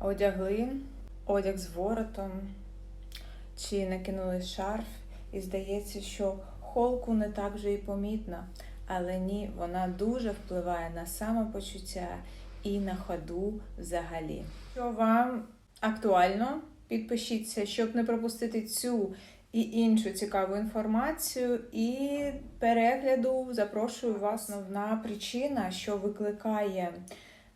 одягли одяг з воротом чи накинули шарф, і здається, що холку не так вже і помітна, але ні, вона дуже впливає на самопочуття і на ходу взагалі. Якщо вам актуально, підпишіться, щоб не пропустити цю і іншу цікаву інформацію. І перегляду запрошую вас. Основна причина, що викликає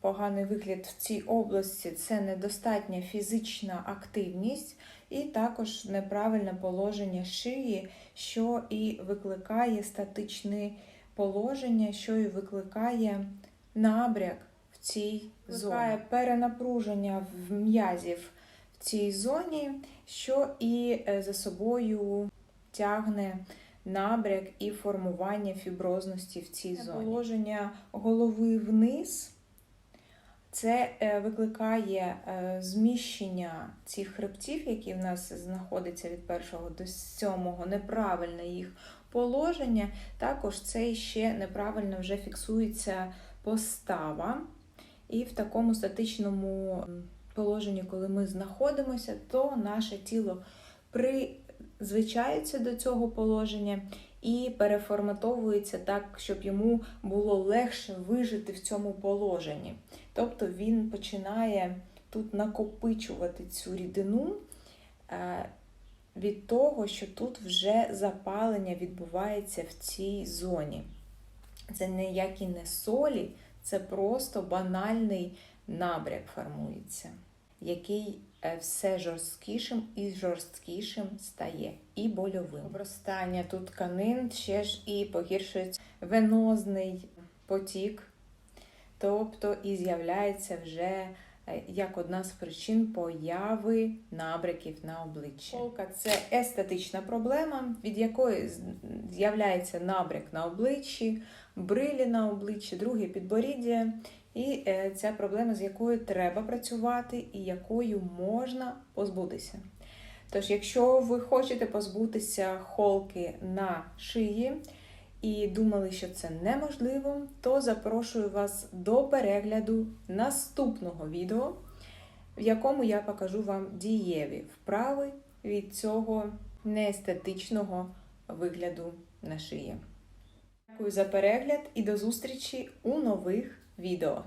поганий вигляд в цій області, це недостатня фізична активність і також неправильне положення шиї, що і викликає статичне положення, що і викликає набряк в цій зоні. Перенапруження в м'язів в цій зоні, що і е, за собою тягне набряк і формування фіброзності в цій зоні. Положення голови вниз. Це е, викликає е, зміщення цих хребтів, які в нас знаходяться від першого до сьомого, неправильне їх положення. Також це ще неправильно вже фіксується постава. І в такому статичному положенні, коли ми знаходимося, то наше тіло призвичається до цього положення і переформатовується так, щоб йому було легше вижити в цьому положенні. Тобто він починає тут накопичувати цю рідину е, від того, що тут вже запалення відбувається в цій зоні. Це ніякі не солі, це просто банальний набряк формується, який е, все жорсткішим і жорсткішим стає, і больовим. Обростання тут тканин ще ж і погіршується венозний потік, тобто і з'являється вже е, як одна з причин появи набряків на обличчі. Холка це естетична проблема, від якої з'являється набряк на обличчі, брилі на обличчі, друге підборіддя. І е, ця проблема, з якою треба працювати і якою можна позбутися. Тож, якщо ви хочете позбутися холки на шиї і думали, що це неможливо, то запрошую вас до перегляду наступного відео, в якому я покажу вам дієві вправи від цього неестетичного вигляду на шиї. Дякую за перегляд і до зустрічі у нових відео.